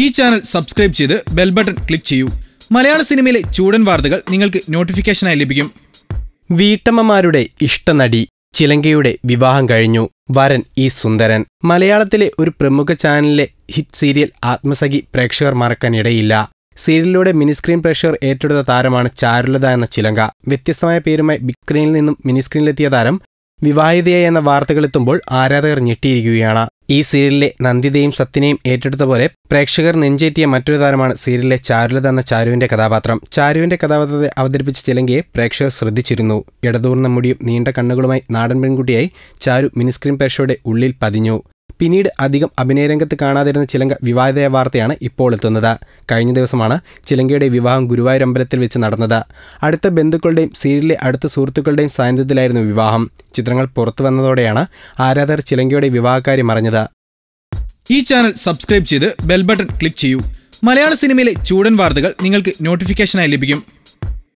ഈ channel subscribe ചെയ്ത് bell button click ചെയ്യൂ. മലയാള സിനിമയിലെ ചൂടൻ വാർത്തകൾ നിങ്ങൾക്ക് നോട്ടിഫിക്കേഷനായി ലഭിക്കും. വീട്ടമ്മമാരുടെ ഇഷ്ടനടി ചിലങ്കയുടെ വിവാഹം കഴിഞ്ഞു. വരൻ ഈ സുന്ദരൻ. മലയാളത്തിലെ ഒരു പ്രമുഖ ചാനലിലെ ഹിറ്റ് സീരിയൽ ആത്മസഖി പ്രേക്ഷകർ മറക്കാനിടയില്ല സീരിയലിലൂടെ മിനിസ്ക്രീൻ പ്രേക്ഷകർ ഏറ്റെടുത്ത താരമാണ് ചാരുലത എന്ന ചിലങ്ക. വ്യത്യസ്തമായ പേരുമായി ബിഗ് സ്ക്രീനിൽ നിന്നും മിനിസ്ക്രീനിലെത്തിയ താരം വിവാഹിതയായി എന്ന വാർത്തകളെത്തുമ്പോൾ ആരാധകർ ഞെട്ടിയിരിക്കുകയാണ്. ഈ സീരിയലിലെ നന്ദിതയും സത്യനെയും ഏറ്റെടുത്ത പോലെ പ്രേക്ഷകർ നെഞ്ചേറ്റിയ മറ്റൊരു താരമാണ് സീരിയലിലെ ചാരുലത എന്ന ചാരുവിന്റെ കഥാപാത്രം. ചാരുവിന്റെ കഥാപാത്രത്തെ അവതരിപ്പിച്ച ചിലങ്കയെ പ്രേക്ഷകർ ശ്രദ്ധിച്ചിരുന്നു. ഇടതൂർന്ന മുടിയും നീണ്ട കണ്ണുകളുമായി നാടൻ പെൺകുട്ടിയായി ചാരു മിനിസ്ക്രീൻ പ്രേക്ഷകരുടെ ഉള്ളിൽ പതിഞ്ഞു. പിന്നീട് അധികം അഭിനയരംഗത്ത് കാണാതിരുന്ന ചിലങ്ക വിവാഹിതയ വാർത്തയാണ് ഇപ്പോൾ എത്തുന്നത്. കഴിഞ്ഞ ദിവസമാണ് ചിലങ്കയുടെ വിവാഹം ഗുരുവായൂർ അമ്പലത്തിൽ വെച്ച് നടന്നത്. അടുത്ത ബന്ധുക്കളുടെയും സീരിയലിലെ അടുത്ത സുഹൃത്തുക്കളുടെയും സാന്നിധ്യത്തിലായിരുന്നു വിവാഹം. ചിത്രങ്ങൾ പുറത്തു വന്നതോടെയാണ് ആരാധകർ ചിലങ്കയുടെ വിവാഹകാര്യം അറിഞ്ഞത്. ഈ ചാനൽ സബ്സ്ക്രൈബ് ചെയ്ത് ബെൽ ബട്ടൺ ക്ലിക്ക് ചെയ്യൂ. മലയാള സിനിമയിലെ ചൂടൻ വാർത്തകൾ നിങ്ങൾക്ക് നോട്ടിഫിക്കേഷനായി ലഭിക്കും.